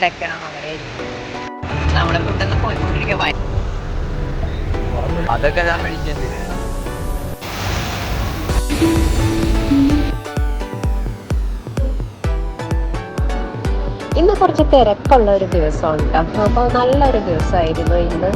കിടക്കണം ഫുഡൊന്ന് പോയിക്കൊണ്ടിരിക്കുക. അതൊക്കെ ഞാൻ ഇന്ന് കുറച്ച് തിരക്കുള്ള ഒരു ദിവസമുണ്ട്. കേട്ടോ അപ്പോൾ നല്ലൊരു ദിവസമായിരുന്നു ഇന്ന്.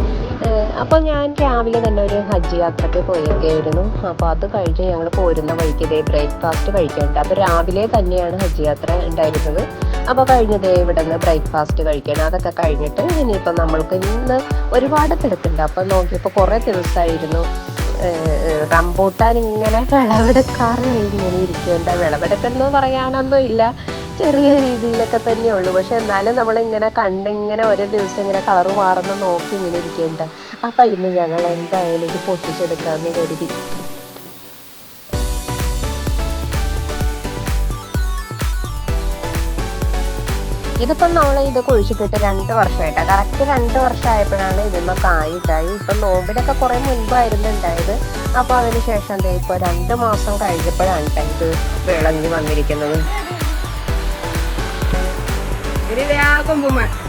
അപ്പോൾ ഞാൻ രാവിലെ തന്നെ ഒരു ഹജ്ജ് യാത്രയ്ക്ക് പോയൊക്കെയായിരുന്നു അപ്പോൾ അത് കഴിഞ്ഞ് ഞങ്ങൾ പോരുന്ന വഴിക്ക് ഇതേ ബ്രേക്ക്ഫാസ്റ്റ് കഴിക്കുന്നുണ്ട് അപ്പോൾ രാവിലെ തന്നെയാണ് ഹജ്ജ് യാത്ര ഉണ്ടായിരുന്നത്. അപ്പോൾ കഴിഞ്ഞതേ ഇവിടെ നിന്ന് ബ്രേക്ക്ഫാസ്റ്റ് കഴിക്കണം. അതൊക്കെ കഴിഞ്ഞിട്ട് ഇനിയിപ്പോൾ നമ്മൾക്ക് ഇന്ന് ഒരുപാട് തിരക്കുണ്ട്. അപ്പോൾ നോക്കിയപ്പോൾ കുറേ ദിവസമായിരുന്നു റംബൂട്ടാൻ ഇങ്ങനെ വിളവെടുക്കാറ് ഇങ്ങനെ ഇരിക്കേണ്ട വിളവെടുക്കെന്ന് പറയാനൊന്നും ഇല്ല ചെറിയ രീതിയിലൊക്കെ തന്നെ ഉള്ളൂ. പക്ഷെ എന്നാലും നമ്മളിങ്ങനെ കണ്ടിങ്ങനെ ഓരോ ദിവസം ഇങ്ങനെ കളറ് മാറുന്ന നോക്കി ഇങ്ങനെ ഇരിക്കേണ്ട. അപ്പം ഇന്ന് ഞങ്ങൾ എന്തായാലും ഇത് പൊട്ടിച്ചെടുക്കാമെന്ന് കരുതി. ഇതിപ്പം നമ്മൾ ഇത് കുഴിച്ചിട്ടിട്ട് രണ്ട് വർഷമായിട്ടാണ് കറക്റ്റ് രണ്ട് വർഷമായപ്പോഴാണ് ഇതിന്മ കായുണ്ടായി ഇപ്പം നോമ്പിനൊക്കെ കുറേ മുൻപായിരുന്നു ഉണ്ടായത്. അപ്പോൾ അതിന് ശേഷം ഇപ്പോൾ രണ്ട് മാസം കഴിഞ്ഞപ്പോഴാണ് ഇത് വിളഞ്ഞു വന്നിരിക്കുന്നത്. jadi é deh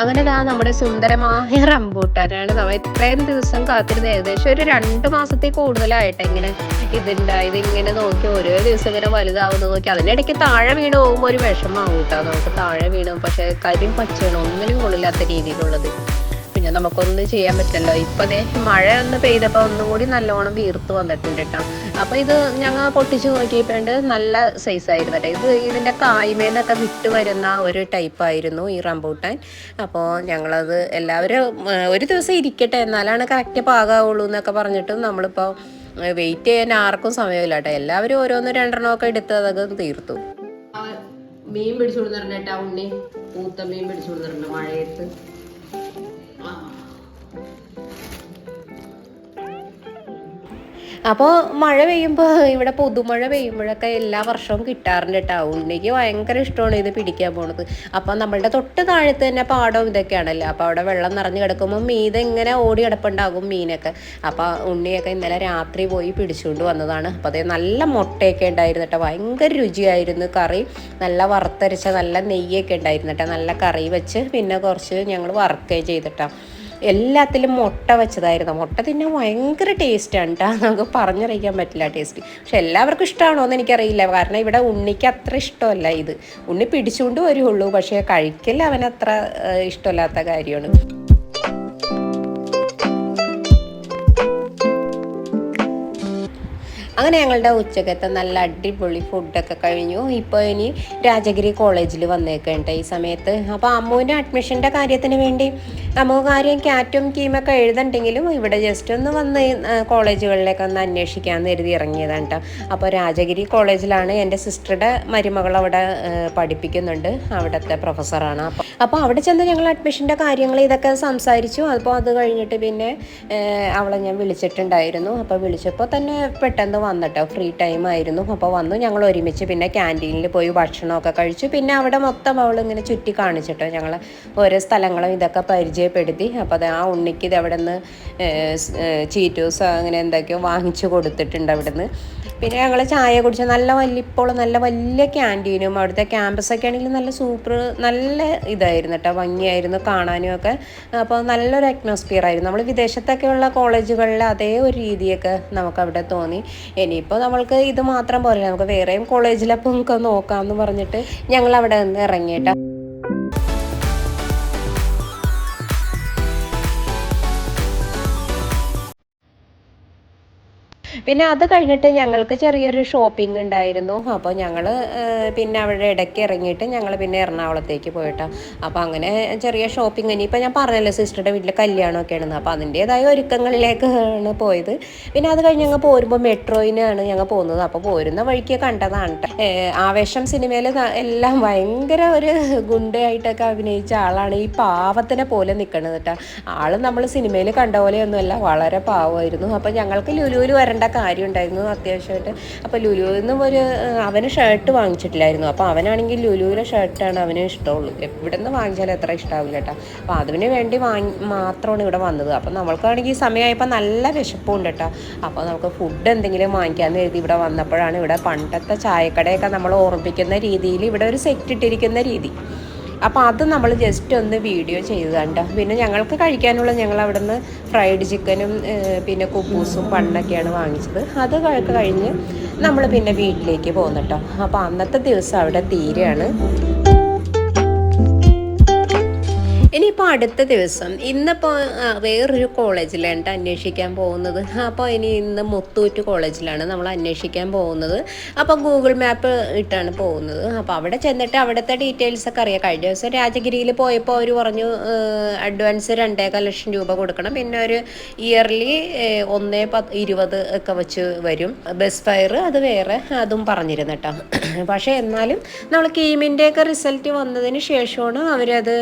അങ്ങനെ ഇതാ നമ്മുടെ സുന്ദരമായ റംബൂട്ടാനാണ് നമ്മൾ ഇത്രയും ദിവസം കാത്തിരുന്ന് ഏകദേശം ഒരു രണ്ട് മാസത്തിൽ കൂടുതലായിട്ട് ഇങ്ങനെ ഇതുണ്ടായത് ഇങ്ങനെ നോക്കി ഓരോ ദിവസം ഇങ്ങനെ വലുതാവുന്ന നോക്കി. അതിനിടയ്ക്ക് താഴെ വീണ് പോകുമ്പോൾ ഒരു വിഷമാവും കേട്ടോ. നമുക്ക് താഴെ വീണു പക്ഷെ കരിയും പച്ചയാണ് ഒന്നിനും കൊള്ളില്ലാത്ത രീതിയിലുള്ളത്. പിന്നെ നമുക്കൊന്നും ചെയ്യാൻ പറ്റില്ലല്ലോ. ഇപ്പൊ മഴ ഒന്ന് പെയ്തപ്പോൾ ഒന്നും കൂടി നല്ലോണം വീർത്ത് വന്നിട്ടുണ്ട് കേട്ടോ അപ്പൊ ഇത് ഞങ്ങൾ പൊട്ടിച്ചു നോക്കിയപ്പോണ്ട് നല്ല സൈസ് ആയിരുന്നു. കേട്ടോ ഇത് ഇതിന്റെ കായ്മേന്നൊക്കെ വിട്ട് വരുന്ന ഒരു ടൈപ്പ് ആയിരുന്നു ഈ റംബൂട്ടാൻ. അപ്പോൾ ഞങ്ങളത് എല്ലാവരും ഒരു ദിവസം ഇരിക്കട്ടെ എന്നാലാണ് കറക്റ്റ് പാകാവുള്ളൂ എന്നൊക്കെ പറഞ്ഞിട്ട് നമ്മളിപ്പോ വെയിറ്റ് ചെയ്യാൻ ആർക്കും സമയമില്ല കേട്ടോ എല്ലാവരും ഓരോന്ന് രണ്ടെണ്ണം ഒക്കെ എടുത്ത് അതൊക്കെ തീർത്തു. മീൻ പിടിച്ചു കൊടുത്തിട്ടുണ്ട് ഉണ്ണി. പൂത്ത മീൻ പിടിച്ചു കൊടുത്തിട്ടുണ്ട് മഴയത്ത്. അപ്പോൾ മഴ പെയ്യുമ്പോൾ ഇവിടെ പുതുമഴ പെയ്യുമ്പോഴൊക്കെ എല്ലാ വർഷവും കിട്ടാറുണ്ട് കേട്ടോ. ഉണ്ണിക്ക് ഭയങ്കര ഇഷ്ടമാണ് ഇത് പിടിക്കാൻ പോണത്. അപ്പോൾ നമ്മളുടെ തൊട്ട് താഴത്ത് തന്നെ പാടവും ഇതൊക്കെയാണല്ലോ. അപ്പോൾ അവിടെ വെള്ളം നിറഞ്ഞു കിടക്കുമ്പോൾ മീത ഇങ്ങനെ ഓടി കിടപ്പുണ്ടാകും മീനൊക്കെ. അപ്പോൾ ഉണ്ണിയൊക്കെ ഇന്നലെ രാത്രി പോയി പിടിച്ചുകൊണ്ട് വന്നതാണ്. അപ്പോൾ അതേ നല്ല മുട്ടയൊക്കെ ഉണ്ടായിരുന്നു കേട്ടോ. ഭയങ്കര രുചിയായിരുന്നു കറി. നല്ല വറുത്തരച്ച നല്ല നെയ്യൊക്കെ ഉണ്ടായിരുന്നു കേട്ടോ. നല്ല കറി വെച്ച് പിന്നെ കുറച്ച് ഞങ്ങൾ വറുക്കുകയും ചെയ്തിട്ടാണ് എല്ലാത്തിലും മുട്ട വെച്ചതായിരുന്നു. മുട്ട തിന്നാൻ ഭയങ്കര ടേസ്റ്റാണ് കേട്ടോ നമുക്ക് പറഞ്ഞറിയിക്കാൻ പറ്റില്ല ടേസ്റ്റ് പക്ഷെ എല്ലാവർക്കും ഇഷ്ടമാണോ എന്ന് എനിക്കറിയില്ല. കാരണം ഇവിടെ ഉണ്ണിക്ക് അത്ര ഇഷ്ടമല്ല ഇത്. ഉണ്ണി പിടിച്ചുകൊണ്ട് വരുള്ളൂ. പക്ഷേ കഴിക്കൽ അവനത്ര ഇഷ്ടമല്ലാത്ത കാര്യമാണ്. അങ്ങനെ ഞങ്ങളുടെ ഉച്ചക്കത്തെ നല്ല അടിപൊളി ഫുഡൊക്കെ കഴിഞ്ഞു. ഇപ്പോൾ ഇനി രാജഗിരി കോളേജിൽ വന്നേക്കണ്ട ഈ സമയത്ത്. അപ്പോൾ അമ്മുവിന്റെ അഡ്മിഷന്റെ കാര്യത്തിന് വേണ്ടി നമുക്ക് കാര്യം ക്യാറ്റും കീമൊക്കെ എഴുതണ്ടെങ്കിലും ഇവിടെ ജസ്റ്റ് ഒന്ന് വന്ന് കോളേജുകളിലേക്ക് ഒന്ന് അന്വേഷിക്കാമെന്ന് എഴുതി ഇറങ്ങിയതാണ് കേട്ടോ അപ്പോൾ രാജഗിരി കോളേജിലാണ് എന്റെ സിസ്റ്ററുടെ മരുമകൾ അവിടെ പഠിപ്പിക്കുന്നുണ്ട്. അവിടുത്തെ പ്രൊഫസറാണ് അപ്പോൾ അപ്പോൾ അവിടെ ചെന്ന് ഞങ്ങൾ അഡ്മിഷന്റെ കാര്യങ്ങൾ ഇതൊക്കെ സംസാരിച്ചു. അപ്പോൾ അത് കഴിഞ്ഞിട്ട് പിന്നെ അവളെ ഞാൻ വിളിച്ചിട്ടുണ്ടായിരുന്നു. അപ്പോൾ വിളിച്ചപ്പോൾ തന്നെ പെട്ടെന്ന് വന്നിട്ടോ ഫ്രീ ടൈം ആയിരുന്നു. അപ്പോൾ വന്നു. ഞങ്ങൾ ഒരുമിച്ച് പിന്നെ ക്യാന്റീനിൽ പോയി ഭക്ഷണമൊക്കെ കഴിച്ചു. പിന്നെ അവിടെ മൊത്തം അവൾ ഇങ്ങനെ ചുറ്റി കാണിച്ചിട്ടോ ഞങ്ങൾ ഓരോ സ്ഥലങ്ങളും ഇതൊക്കെ പരിചയപ്പെടുത്തി. അപ്പോൾ അത് ആ ഉണ്ണിക്ക് ഇത് അവിടെ നിന്ന് ചീറ്റൂസ് അങ്ങനെ എന്തൊക്കെയോ വാങ്ങിച്ചു കൊടുത്തിട്ടുണ്ട് അവിടെ നിന്ന് പിന്നെ ഞങ്ങൾ ചായ കുടിച്ച നല്ല വലിപ്പോൾ നല്ല വലിയ ക്യാന്റീനും അവിടുത്തെ ക്യാമ്പസൊക്കെ ആണെങ്കിൽ നല്ല സൂപ്പർ നല്ല ഇതായിരുന്നു കേട്ടോ ഭംഗിയായിരുന്നു കാണാനും ഒക്കെ. അപ്പോൾ നല്ലൊരു അറ്റ്മോസ്ഫിയർ ആയിരുന്നു. നമ്മൾ വിദേശത്തൊക്കെയുള്ള കോളേജുകളിൽ അതേ ഒരു രീതിയൊക്കെ നമുക്ക് അവിടെ തോന്നി. ഇനിയിപ്പോൾ നമ്മൾക്ക് ഇത് മാത്രം പോലെ നമുക്ക് വേറെയും കോളേജിലപ്പോൾ നമുക്ക് നോക്കാമെന്ന് പറഞ്ഞിട്ട് ഞങ്ങൾ അവിടെ നിന്ന് ഇറങ്ങിയിട്ടോ പിന്നെ അത് കഴിഞ്ഞിട്ട് ഞങ്ങൾക്ക് ചെറിയൊരു ഷോപ്പിംഗ് ഉണ്ടായിരുന്നു. അപ്പോൾ ഞങ്ങൾ പിന്നെ അവിടെ ഇടയ്ക്ക് ഇറങ്ങിയിട്ട് ഞങ്ങൾ പിന്നെ എറണാകുളത്തേക്ക് പോയിട്ടോ. അപ്പോൾ അങ്ങനെ ചെറിയ ഷോപ്പിംഗ് ഇനിയിപ്പോൾ ഞാൻ പറഞ്ഞല്ലോ സിസ്റ്ററുടെ വീട്ടിൽ കല്യാണമൊക്കെ ആണെന്ന്. അപ്പോൾ അതിന്റേതായ ഒരുക്കങ്ങളിലേക്കാണ് പോയത്. പിന്നെ അത് കഴിഞ്ഞ് ഞങ്ങൾ പോരുമ്പോൾ മെട്രോയിനാണ് ഞങ്ങൾ പോകുന്നത്. അപ്പോൾ പോരുന്ന വഴിക്ക് കണ്ടതാണ് ആവേശം സിനിമയിൽ എല്ലാം ഭയങ്കര ഒരു ഗുണ്ടയായിട്ടൊക്കെ അഭിനയിച്ച ആളാണ് ഈ പാവത്തിനെ പോലെ നിൽക്കുന്നത് കേട്ടോ ആൾ നമ്മൾ സിനിമയിൽ കണ്ട പോലെയൊന്നുമല്ല വളരെ പാവമായിരുന്നു. അപ്പോൾ ഞങ്ങൾക്ക് ലുലുവിൽ വരേണ്ട കാര്യം ഉണ്ടായിരുന്നു അത്യാവശ്യമായിട്ട്. അപ്പോൾ ലുലുവിൽ നിന്നും ഒരു അവന് ഷർട്ട് വാങ്ങിച്ചിട്ടില്ലായിരുന്നു. അപ്പോൾ അവനാണെങ്കിൽ ലുലുവിലെ ഷർട്ടാണ് അവന് ഇഷ്ടമുള്ളൂ. എവിടെ നിന്ന് വാങ്ങിച്ചാലും അത്ര ഇഷ്ടമാവില്ല കേട്ടോ. അപ്പോൾ അതിന് വേണ്ടി വാങ്ങി മാത്രമാണ് ഇവിടെ വന്നത്. അപ്പോൾ നമ്മൾക്കാണെങ്കിൽ സമയമായപ്പോൾ നല്ല വിശപ്പുണ്ട് കേട്ടോ. അപ്പോൾ നമുക്ക് ഫുഡ് എന്തെങ്കിലും വാങ്ങിക്കാമെന്ന് കരുതി ഇവിടെ വന്നപ്പോഴാണ് ഇവിടെ പണ്ടത്തെ ചായക്കടയൊക്കെ നമ്മൾ ഓർമ്മിപ്പിക്കുന്ന രീതിയിൽ ഇവിടെ ഒരു സെറ്റ് ഇട്ടിരിക്കുന്ന രീതി. അപ്പോൾ അത് നമ്മൾ ജസ്റ്റ് ഒന്ന് വീഡിയോ ചെയ്ത് കണ്ടോ? പിന്നെ ഞങ്ങൾക്ക് കഴിക്കാനുള്ള ഞങ്ങൾ അവിടെ നിന്ന് ഫ്രൈഡ് ചിക്കനും പിന്നെ കുബൂസും പണ്ണൊക്കെയാണ് വാങ്ങിച്ചത്. അത് കഴി- കഴിഞ്ഞ് നമ്മൾ പിന്നെ വീട്ടിലേക്ക് പോകുന്നുട്ടോ അപ്പോൾ അന്നത്തെ ദിവസം അവിടെ തീരെയാണ് ഇനിയിപ്പോൾ അടുത്ത ദിവസം ഇന്നിപ്പോൾ വേറൊരു കോളേജിലാണ് കേട്ടോ അന്വേഷിക്കാൻ പോകുന്നത്. അപ്പോൾ ഇനി ഇന്ന് മുത്തൂറ്റ് കോളേജിലാണ് നമ്മൾ അന്വേഷിക്കാൻ പോകുന്നത്. അപ്പോൾ ഗൂഗിൾ മാപ്പ് ഇട്ടാണ് പോകുന്നത്. അപ്പോൾ അവിടെ ചെന്നിട്ട് അവിടുത്തെ ഡീറ്റെയിൽസ് ഒക്കെ അറിയാം. കഴിഞ്ഞ ദിവസം രാജഗിരിയിൽ പോയപ്പോൾ അവർ പറഞ്ഞു അഡ്വാൻസ് രണ്ടേകാൽ ലക്ഷം രൂപ കൊടുക്കണം. പിന്നെ ഒരു ഇയർലി ഒന്നേ പത്ത് ഇരുപത് ഒക്കെ വെച്ച് വരും. ബസ് ഫയർ അത് വേറെ അതും പറഞ്ഞിരുന്നു കേട്ടോ പക്ഷേ എന്നാലും നമ്മൾ കീമിന്റെയൊക്കെ റിസൾട്ട് വന്നതിന് ശേഷമാണ് അവരത്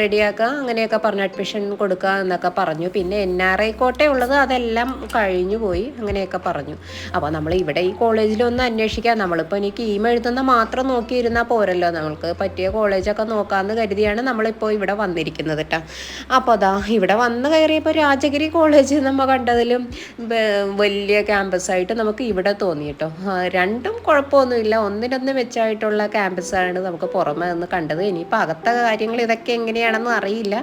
റെഡിയാക്കുക അങ്ങനെയൊക്കെ പറഞ്ഞു അഡ്മിഷൻ കൊടുക്കുക എന്നൊക്കെ പറഞ്ഞു. പിന്നെ എൻ ആർ ഐ കോട്ട ഉള്ളത് അതെല്ലാം കഴിഞ്ഞു പോയി അങ്ങനെയൊക്കെ പറഞ്ഞു. അപ്പോൾ നമ്മൾ ഇവിടെ ഈ കോളേജിലൊന്ന് അന്വേഷിക്കാം. നമ്മളിപ്പോൾ ഇനി കീം എഴുതുന്ന മാത്രം നോക്കിയിരുന്നാൽ പോരല്ലോ. നമ്മൾക്ക് പറ്റിയ കോളേജൊക്കെ നോക്കാമെന്ന് കരുതിയാണ് നമ്മളിപ്പോൾ ഇവിടെ വന്നിരിക്കുന്നത് കേട്ടോ അപ്പോൾ അതാ ഇവിടെ വന്ന് കയറിയപ്പോൾ രാജഗിരി കോളേജ് നമ്മൾ കണ്ടതിലും വലിയ ക്യാമ്പസായിട്ട് നമുക്ക് ഇവിടെ തോന്നി കേട്ടോ രണ്ടും കുഴപ്പമൊന്നുമില്ല. ഒന്നിനൊന്ന് മെച്ചമായിട്ടുള്ള ക്യാമ്പസാണ് നമുക്ക് പുറമെ നിന്ന് കണ്ടത്. ഇനിയിപ്പോൾ അകത്തെ കാര്യങ്ങൾ ഇതൊക്കെ എങ്ങനെയാണെന്ന് അറിയില്ല.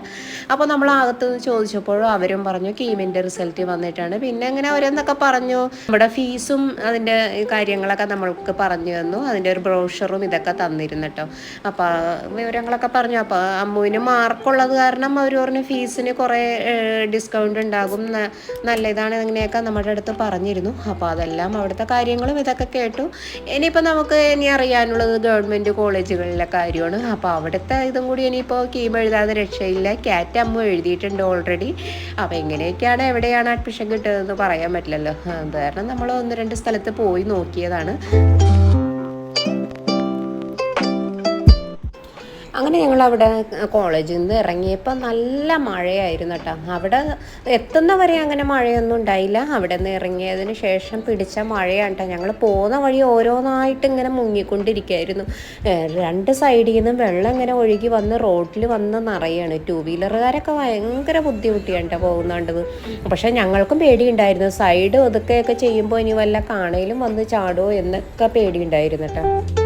അപ്പോൾ നമ്മൾ അകത്ത് ചോദിച്ചപ്പോഴും അവരും പറഞ്ഞു കീമിന്റെ റിസൾട്ട് വന്നിട്ടാണ്. പിന്നെ അങ്ങനെ അവരെന്നൊക്കെ പറഞ്ഞു? നമ്മുടെ ഫീസും അതിന്റെ കാര്യങ്ങളൊക്കെ നമ്മൾക്ക് പറഞ്ഞു തന്നു. അതിന്റെ ഒരു ബ്രോഷറും ഇതൊക്കെ തന്നിരുന്നു കേട്ടോ. അപ്പോൾ വിവരങ്ങളൊക്കെ പറഞ്ഞു. അപ്പോൾ അമ്മുവിന് മാർക്കുള്ളത് കാരണം അവർ പറഞ്ഞു ഫീസിന് കുറേ ഡിസ്കൗണ്ട് ഉണ്ടാകും. നല്ല ഇതാണ് ഇങ്ങനെയൊക്കെ നമ്മുടെ അടുത്ത് പറഞ്ഞിരുന്നു. അപ്പോൾ അതെല്ലാം അവിടുത്തെ കാര്യങ്ങളും ഇതൊക്കെ കേട്ടു. ഇനിയിപ്പോൾ നമുക്ക് ഇനി അറിയാനുള്ളത് ഗവൺമെന്റ് കോളേജുകളിലെ കാര്യമാണ്. അപ്പോൾ അവിടുത്തെ ഇതും കൂടി ഇനിയിപ്പോൾ കീം എഴുതാതെ രക്ഷയില്ല. ക്യാറ്റ് അമ്മ എഴുതിയിട്ടുണ്ട് ഓൾറെഡി അപ്പോൾ എങ്ങനെയൊക്കെയാണ് എവിടെയാണ് അഡ്മിഷൻ കിട്ടുന്നതെന്ന് പറയാൻ പറ്റില്ലല്ലോ. കാരണം നമ്മൾ ഒന്ന് രണ്ട് സ്ഥലത്ത് പോയി നോക്കിയതാണ്. അങ്ങനെ ഞങ്ങൾ അവിടെ കോളേജിൽ നിന്ന് ഇറങ്ങിയപ്പോൾ നല്ല മഴയായിരുന്നു കേട്ടോ അവിടെ എത്തുന്നവരെ അങ്ങനെ മഴയൊന്നും ഉണ്ടായില്ല. അവിടെ നിന്ന് ഇറങ്ങിയതിന് ശേഷം പിടിച്ച മഴയാണ് കേട്ടോ ഞങ്ങൾ പോകുന്ന വഴി ഓരോന്നായിട്ട് ഇങ്ങനെ മുങ്ങിക്കൊണ്ടിരിക്കുകയായിരുന്നു രണ്ട് സൈഡിൽ നിന്നും വെള്ളം ഇങ്ങനെ ഒഴുകി വന്ന് റോഡിൽ വന്ന് നിറയാണ്. ടൂ വീലറുകാരൊക്കെ ഭയങ്കര ബുദ്ധിമുട്ടിയാണ് കേട്ടോ പോകുന്നുണ്ടത്. പക്ഷേ ഞങ്ങൾക്കും പേടിയുണ്ടായിരുന്നു. സൈഡ് ഒതുക്കുകയൊക്കെ ചെയ്യുമ്പോൾ ഇനി വല്ല കാണയിലും വന്ന് ചാടുമോ എന്നൊക്കെ പേടിയുണ്ടായിരുന്നു കേട്ടോ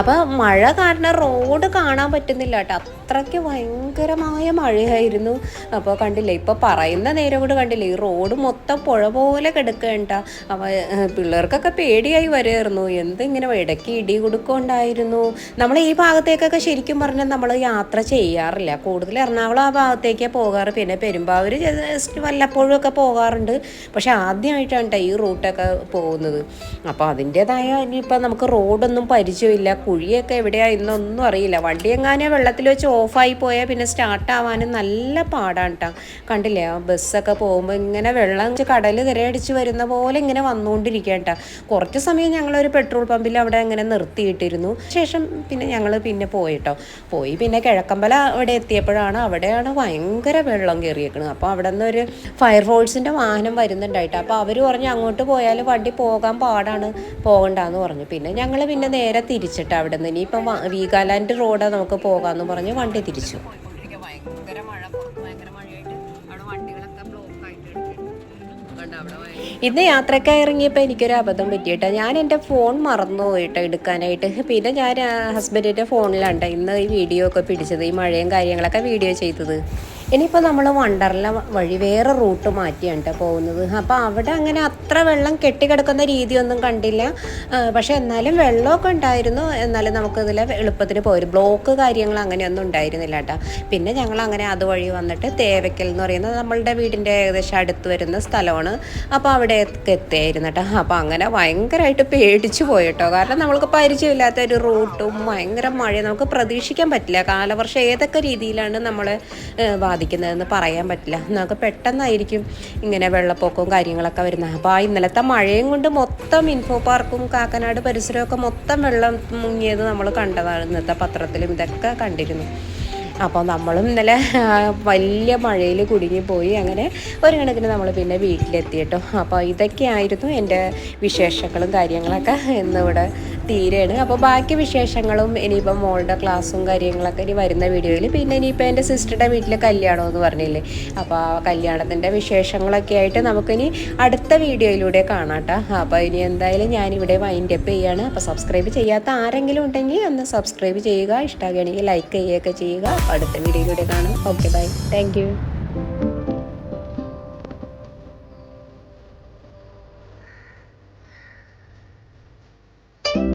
അപ്പോൾ മഴ കാരണം റോഡ് കാണാൻ പറ്റുന്നില്ല കേട്ടോ. അത്രയ്ക്ക് ഭയങ്കരമായ മഴയായിരുന്നു. അപ്പോൾ കണ്ടില്ലേ ഇപ്പോൾ പറയുന്ന നേരം കൂടെ കണ്ടില്ലേ ഈ റോഡ് മൊത്തം പുഴ പോലെ കിടക്കേണ്ട അപ്പോൾ പിള്ളേർക്കൊക്കെ പേടിയായി വരുമായിരുന്നു എന്തിങ്ങനെ ഇടയ്ക്ക് ഇടി കൊടുക്കുണ്ടായിരുന്നു നമ്മൾ ഈ ഭാഗത്തേക്കൊക്കെ ശരിക്കും പറഞ്ഞാൽ നമ്മൾ യാത്ര ചെയ്യാറില്ല. കൂടുതൽ എറണാകുളം ആ ഭാഗത്തേക്കേ പോകാറ്. പിന്നെ പെരുമ്പാവൂർ ജസ്റ്റ് വല്ലപ്പോഴും ഒക്കെ പോകാറുണ്ട്. പക്ഷെ ആദ്യമായിട്ടാണ് ട്ടോ ഈ റൂട്ടൊക്കെ പോകുന്നത്. അപ്പോൾ അതിന്റെതായ ഇനിയിപ്പോൾ നമുക്ക് റോഡൊന്നും പരിചയമില്ല. കുഴിയൊക്കെ എവിടെയാണ് ഇന്നൊന്നും അറിയില്ല. വണ്ടി എങ്ങാനേ വെള്ളത്തിൽ വെച്ച് ഓഫായി പോയാൽ പിന്നെ സ്റ്റാർട്ട് ആവാനും നല്ല പാടാണ് കേട്ടോ കണ്ടില്ലേ? ആ ബസ്സൊക്കെ പോകുമ്പോൾ ഇങ്ങനെ വെള്ളം കടൽ തിരയടിച്ച് വരുന്ന പോലെ ഇങ്ങനെ വന്നുകൊണ്ടിരിക്കുക കേട്ടോ കുറച്ച് സമയം ഞങ്ങളൊരു പെട്രോൾ പമ്പിൽ അവിടെ അങ്ങനെ നിർത്തിയിട്ടിരുന്നു. ശേഷം പിന്നെ ഞങ്ങൾ പിന്നെ പോയിട്ടോ പോയി പിന്നെ കിഴക്കമ്പല അവിടെ എത്തിയപ്പോഴാണ് അവിടെയാണ് ഭയങ്കര വെള്ളം കയറിയേക്കുന്നത് അപ്പോൾ അവിടെ നിന്ന് ഒരു ഫയർഫോഴ്സിന്റെ വാഹനം വരുന്നുണ്ടായിട്ട്. അപ്പോൾ അവർ പറഞ്ഞു അങ്ങോട്ട് പോയാൽ വണ്ടി പോകാൻ പാടാണ് പോകണ്ടെന്ന് പറഞ്ഞു. പിന്നെ ഞങ്ങൾ പിന്നെ നേരെ തിരിച്ചിട്ട് അവിടെ നിന്ന് ഇനിയിപ്പം വീഗാലാൻഡ് റോഡ് നമുക്ക് പോകാമെന്ന് പറഞ്ഞ്. വണ്ടി തിരിച്ചു. ഇന്ന് യാത്രക്കായി ഇറങ്ങിയപ്പോൾ എനിക്കൊരു അബദ്ധം പറ്റിയിട്ടോ. ഞാൻ എന്റെ ഫോൺ മറന്നു പോയിട്ടോ എടുക്കാനായിട്ട്. പിന്നെ ഞാൻ ഹസ്ബൻഡിന്റെ ഫോണിലാണ് ഇന്ന് ഈ വീഡിയോ ഒക്കെ പിടിച്ചത് ഈ മഴയും കാര്യങ്ങളൊക്കെ വീഡിയോ ചെയ്തത്. ഇനിയിപ്പോൾ നമ്മൾ വണ്ടർല വഴി വേറെ റൂട്ട് മാറ്റിയാണ് കേട്ടോ പോകുന്നത്. അപ്പോൾ അവിടെ അങ്ങനെ അത്ര വെള്ളം കെട്ടിക്കിടക്കുന്ന രീതിയൊന്നും കണ്ടില്ല. പക്ഷേ എന്നാലും വെള്ളമൊക്കെ ഉണ്ടായിരുന്നു. എന്നാലും നമുക്കിതിൽ എളുപ്പത്തിന് പോയി. ബ്ലോക്ക് കാര്യങ്ങൾ അങ്ങനെയൊന്നും ഉണ്ടായിരുന്നില്ല കേട്ടോ പിന്നെ ഞങ്ങൾ അങ്ങനെ അതുവഴി വന്നിട്ട് തേവയ്ക്കൽ എന്ന് പറയുന്നത് നമ്മളുടെ വീടിന്റെ ഏകദേശം അടുത്ത് വരുന്ന സ്ഥലമാണ്. അപ്പോൾ അവിടെ എത്തിയായിരുന്നു കേട്ടോ അപ്പോൾ അങ്ങനെ ഭയങ്കരമായിട്ട് പേടിച്ചു പോയി കേട്ടോ കാരണം നമ്മൾക്ക് പരിചയമില്ലാത്ത ഒരു റൂട്ടും ഭയങ്കര മഴയും നമുക്ക് പ്രതീക്ഷിക്കാൻ പറ്റില്ല. കാലവർഷം ഏതൊക്കെ രീതിയിലാണ് നമ്മളെ ബാധിക്കുന്നതെന്ന് പറയാൻ പറ്റില്ല. നമുക്ക് പെട്ടെന്നായിരിക്കും ഇങ്ങനെ വെള്ളപ്പൊക്കവും കാര്യങ്ങളൊക്കെ വരുന്നത്. അപ്പോൾ ആ ഇന്നലത്തെ മഴയും കൊണ്ട് മൊത്തം ഇൻഫോ പാർക്കും കാക്കനാട് പരിസരമൊക്കെ മൊത്തം വെള്ളം മുങ്ങിയത് നമ്മൾ കണ്ടതാണ് ഇന്നത്തെ പത്രത്തിലും ഇതൊക്കെ കണ്ടിരുന്നു. അപ്പോൾ നമ്മളും ഇന്നലെ വലിയ മഴയിൽ കുടുങ്ങിപ്പോയി അങ്ങനെ ഒരു കണക്കിന് നമ്മൾ പിന്നെ വീട്ടിലെത്തി കേട്ടോ. അപ്പോൾ ഇതൊക്കെയായിരുന്നു എന്റെ വിശേഷങ്ങളും കാര്യങ്ങളൊക്കെ ഇന്നിവിടെ തീരെയാണ്. അപ്പോൾ ബാക്കി വിശേഷങ്ങളും ഇനിയിപ്പം മോളുടെ ക്ലാസ്സും കാര്യങ്ങളൊക്കെ ഇനി വരുന്ന വീഡിയോയിൽ പിന്നെ ഇനിയിപ്പോൾ എന്റെ സിസ്റ്ററുടെ വീട്ടിൽ കല്യാണം എന്ന് പറഞ്ഞില്ലേ? അപ്പോൾ ആ കല്യാണത്തിന്റെ വിശേഷങ്ങളൊക്കെ ആയിട്ട് നമുക്കിനി അടുത്ത വീഡിയോയിലൂടെ കാണാം അപ്പോൾ ഇനി എന്തായാലും ഞാനിവിടെ വൈൻഡ് അപ്പ് ചെയ്യാണ്. അപ്പോൾ സബ്സ്ക്രൈബ് ചെയ്യാത്ത ആരെങ്കിലും ഉണ്ടെങ്കിൽ ഒന്ന് സബ്സ്ക്രൈബ് ചെയ്യുക. ഇഷ്ടമാകുകയാണെങ്കിൽ ലൈക്ക് ചെയ്യുകയൊക്കെ ചെയ്യുക. അടുത്ത വീഡിയോയിലൂടെ കാണാം. Okay bye thank